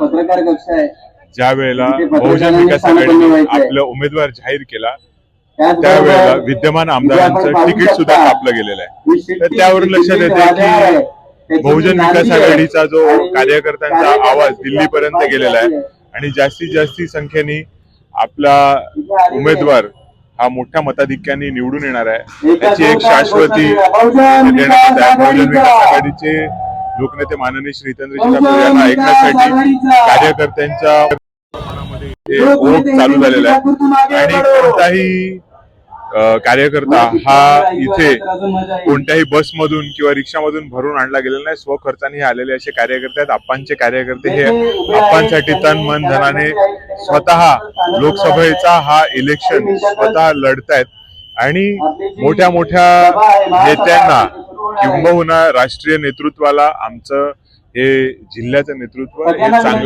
पत्रकार कक्ष आहे ज्या वेळेला बहुजन विकास आघाडीने. आपलं उमेदवार जाहीर केला त्यावेळेला विद्यमान आमदारांचं तिकीट सुद्धा. कापलं गेलेलं आहे तर त्यावरून लक्षात येते की बहुजन विकास आघाडीचा जो कार्यकर्त्यांचा आवाज दिल्लीपर्यंत गेलेला आहे. आणि जास्तीत जास्ती संख्येने आपला उमेदवार हा मोठ्या मताधिक्याने निवडून येणार आहे त्याची एक शाश्वती देण्यात बहुजन विकास आघाडीचा. लोकनेते माननीय श्री हितेंद्रजी ठाकूर बहुजन यांना ऐकण्यासाठी. कार्यकर्त्यांच्या ओघ चालू झालेला आहे. आणि. कोणताही कार्यकर्ता हा इथे कोणत्याही बसमधून किंवा रिक्षामधून भरून आणला गेलेला नाही. स्वखर्चाने हे आलेले असे कार्यकर्ते आहेत. आप्पांचे कार्यकर्ते हे आप्पांसाठी तन मन धनाने स्वतः लोकसभेचा हा इलेक्शन स्वतः लढतायत. आणि मोठ्या मोठ्या नेत्यांना किंबहुना राष्ट्रीय नेतृत्वाला आमचं हे जिल्ह्याचं नेतृत्व हे चांगल्या